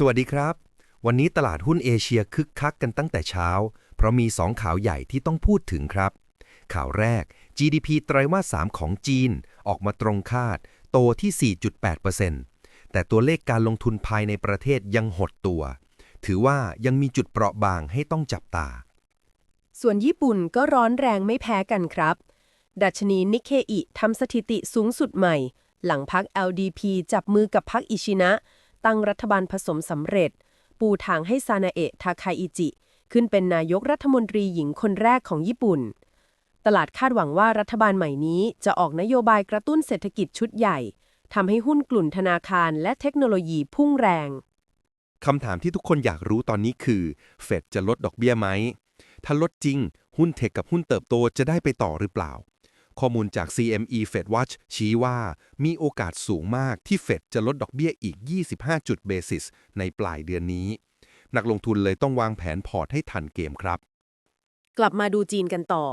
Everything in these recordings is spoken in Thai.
สวัสดีครับ วันนี้ตลาดหุ้นเอเชียคึกคักกันตั้งแต่เช้า เพราะมี 2 ข่าวใหญ่ที่ต้องพูดถึงครับ ข่าวแรก GDP ไตรมาส 3 ของจีน ออกมาตรงคาด โตที่ 4.8%แต่ตัวเลขการลงทุนภายในประเทศยังหดตัว ถือว่ายังมีจุดเปราะบางให้ต้องจับตา ส่วนญี่ปุ่นก็ร้อนแรงไม่แพ้กันครับ ดัชนีนิเคอิทำสถิติสูงสุดใหม่ หลังพัก LDP จับมือกับพักอิชินะ ตั้งรัฐบาลผสมสำเร็จ ปูทางให้ซานาเอะทาคาอิจิ ขึ้นเป็นนายกรัฐมนตรีหญิงคนแรกของญี่ปุ่น ตลาดคาดหวังว่ารัฐบาลใหม่นี้จะออกนโยบายกระตุ้นเศรษฐกิจชุดใหญ่ทำให้หุ้นกลุ่นธนาคารและเทคโนโลยีพุ่งแรงคำถามที่ทุกคนอยากรู้ตอนนี้คือ เฟดจะลดดอกเบี้ยไหม ถ้าลดจริง หุ้นเทคกับหุ้นเติบโตจะได้ไปต่อหรือเปล่า ข้อมูลจาก CME Fed Watch ชี้ว่ามีโอกาสสูงมากที่เฟดจะลดดอกเบี้ยอีก 25 จุดเบสิสในปลายเดือนนี้ นักลงทุนเลยต้องวางแผนพอร์ตให้ทันเกมครับ กลับมาดูจีนกันต่อ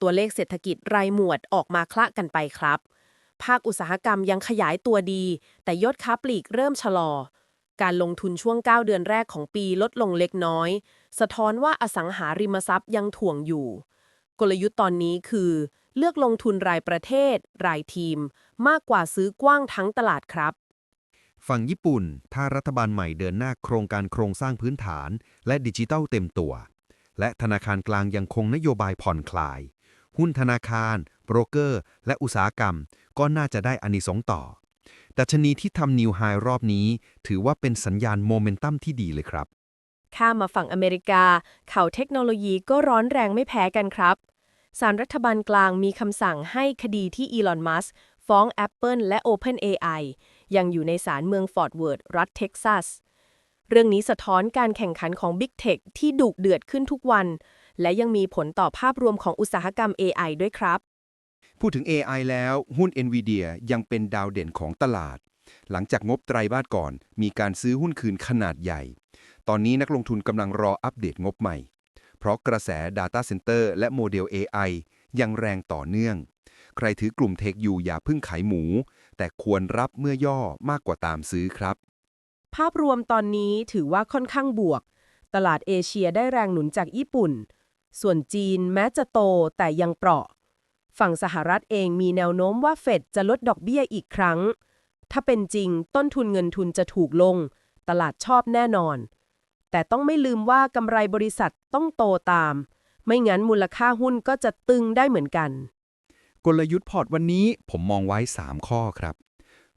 ตัวเลขเศรษฐกิจรายหมวดออกมาคละกันไปครับ ภาคอุตสาหกรรมยังขยายตัวดี แต่ยอดค้าปลีกเริ่มชะลอ การลงทุนช่วง 9 เดือนแรกของปีลดลงเล็กน้อย สะท้อนว่าอสังหาริมทรัพย์ยังถ่วงอยู่ กลยุทธ์ตอนนี้คือ เลือกลงทุนรายประเทศ รายทีม มากกว่าซื้อกว้างทั้งตลาดครับ ฝั่งญี่ปุ่น ถ้ารัฐบาลใหม่เดินหน้าโครงการโครงสร้างพื้นฐาน และดิจิทัลเต็มตัว และธนาคารกลางยังคงนโยบายผ่อนคลาย หุ้นธนาคารโบรกเกอร์ และอุตสาหกรรม ก็น่าจะได้อานิสงส์ต่อดัชนีที่ทำนิวไฮรอบนี้ ถือว่าเป็นสัญญาณโมเมนตัมที่ดีเลยครับ ข้ามมาฝั่งอเมริกา ข่าวเทคโนโลยีก็ร้อนแรงไม่แพ้กันครับ สารรัฐบาลกลางมีคำสั่งให้คดีที่อีลอน มัสก์ฟ้อง Apple และ OpenAI ยังอยู่ในศาลเมืองฟอร์ดเวิร์ธรัฐเท็กซัส เรื่องนี้สะท้อนการแข่งขันของ Big Tech ที่ดุเดือดขึ้นทุกวัน และยังมีผลต่อภาพรวมของอุตสาหกรรม AI ด้วยครับ พูดถึง AI แล้วหุ้น NVIDIA ยังเป็นดาวเด่นของตลาด หลังจากงบไตรมาสก่อน มีการซื้อหุ้นคืนขนาดใหญ่ ตอนนี้นักลงทุนกำลังรออัปเดตงบใหม่ เพราะกระแส Data Center และโมเดล AI ยังแรงต่อเนื่อง ใครถือกลุ่มเทคอยู่อย่าเพิ่งขายหมู แต่ควรรับเมื่อย่อมากกว่าตามซื้อครับ ภาพรวมตอนนี้ถือว่าค่อนข้างบวก ตลาดเอเชียได้แรงหนุนจากญี่ปุ่น ส่วนจีนแม้จะโตแต่ยังเปราะ ฝั่งสหรัฐเองมีแนวโน้มว่าเฟดจะลดดอกเบี้ยอีกครั้ง ถ้าเป็นจริงต้นทุนเงินทุนจะถูกลง ตลาดชอบแน่นอน แต่ต้องไม่ลืมว่ากำไรบริษัทต้องโตตาม ไม่งั้นมูลค่าหุ้นก็จะตึงได้เหมือนกัน กลยุทธ์พอร์ตวันนี้ผมมองไว้ 3 ข้อครับ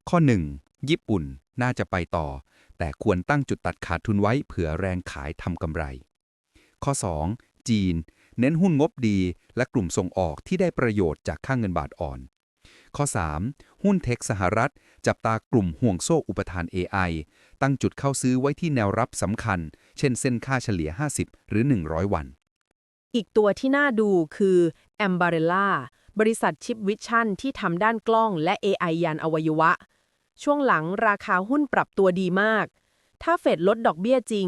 ข้อ 1. ญี่ปุ่นน่าจะไปต่อ แต่ควรตั้งจุดตัดขาดทุนไว้เผื่อแรงขายทำกำไร ข้อ 2. จีน เน้นหุ้นงบดี และกลุ่มส่งออกที่ได้ประโยชน์จากค่างเงินบาทอ่อน ข้อ 3. หุ้นเทคสหรัฐ จับตากลุ่มห่วงโซ่อุปทาน AI ตั้งจุดเข้าซื้อไว้ที่แนวรับสำคัญ เช่นเส้นค่าเฉลี่ย 50 หรือ 100 วัน อีกตัวที่น่าดูคือ a m b a r e l l a บริษัทชิปวิชั่นที่ทำด้านกล้องและ AI ยานอวัยวะ ช่วงหลังราคาหุ้นปรับตัวดีมาก ถ้าเฟดลดดอกเบี้ยจริง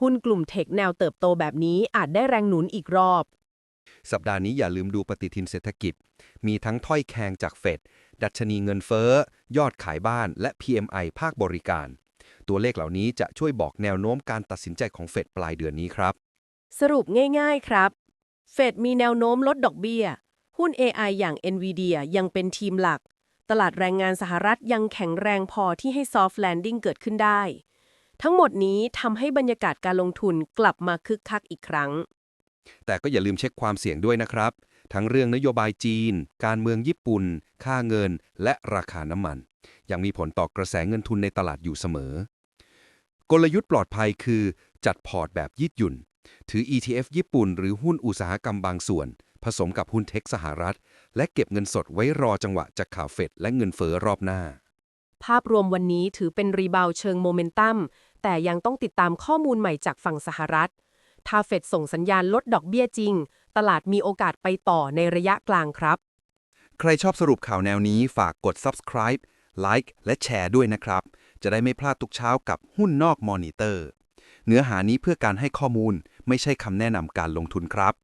หุ้นกลุ่มเทคแนวเติบโตแบบนี้อาจได้แรงหนุนอีกรอบ สัปดาห์นี้อย่าลืมดูปฏิทินเศรษฐกิจ มีทั้งถ้อยแคงจากเฟด ดัชนีเงินเฟ้อ ยอดขายบ้าน และ PMI ภาคบริการ ตัวเลขเหล่านี้จะช่วยบอกแนวโน้มการตัดสินใจของเฟดปลายเดือนนี้ครับ สรุปง่ายๆครับ เฟดมีแนวโน้มลดดอกเบี้ย หุ้น AI อย่าง NVIDIA ยังเป็นทีมหลัก ตลาดแรงงานสหรัฐยังแข็งแรงพอที่ให้ soft landing เกิดขึ้นได้ ทั้งหมดนี้ทำให้บรรยากาศการลงทุนกลับมาคึกคักอีกครั้ง แต่ก็อย่าลืมเช็คความเสี่ยงด้วยนะครับ ทั้งเรื่องนโยบายจีน การเมืองญี่ปุ่น ค่าเงิน และราคาน้ำมัน ยังมีผลต่อกระแสเงินทุนในตลาดอยู่เสมอ กลยุทธ์ปลอดภัยคือ จัดพอร์ตแบบยืดหยุ่น ถือ ETF ญี่ปุ่น หรือหุ้นอุตสาหกรรมบางส่วน ผสมกับหุ้นเทคสหรัฐ และเก็บเงินสดไว้รอจังหวะจากข่าวเฟดและเงินเฟ้อรอบหน้า ภาพรวมวันนี้ถือเป็นรีบาวเชิงโมเมนตัมแต่ยังต้องติดตามข้อมูลใหม่จากฝั่งสหรัฐ ถ้าเฟดส่งสัญญาณลดดอกเบี้ยจริง ตลาดมีโอกาสไปต่อในระยะกลางครับ ใครชอบสรุปข่าวแนวนี้ฝากกด subscribe like และแชร์ด้วยนะครับ จะได้ไม่พลาดทุกเช้ากับหุ้นนอกมอนิเตอร์ เนื้อหานี้เพื่อการให้ข้อมูลไม่ใช่คำแนะนำการลงทุนครับ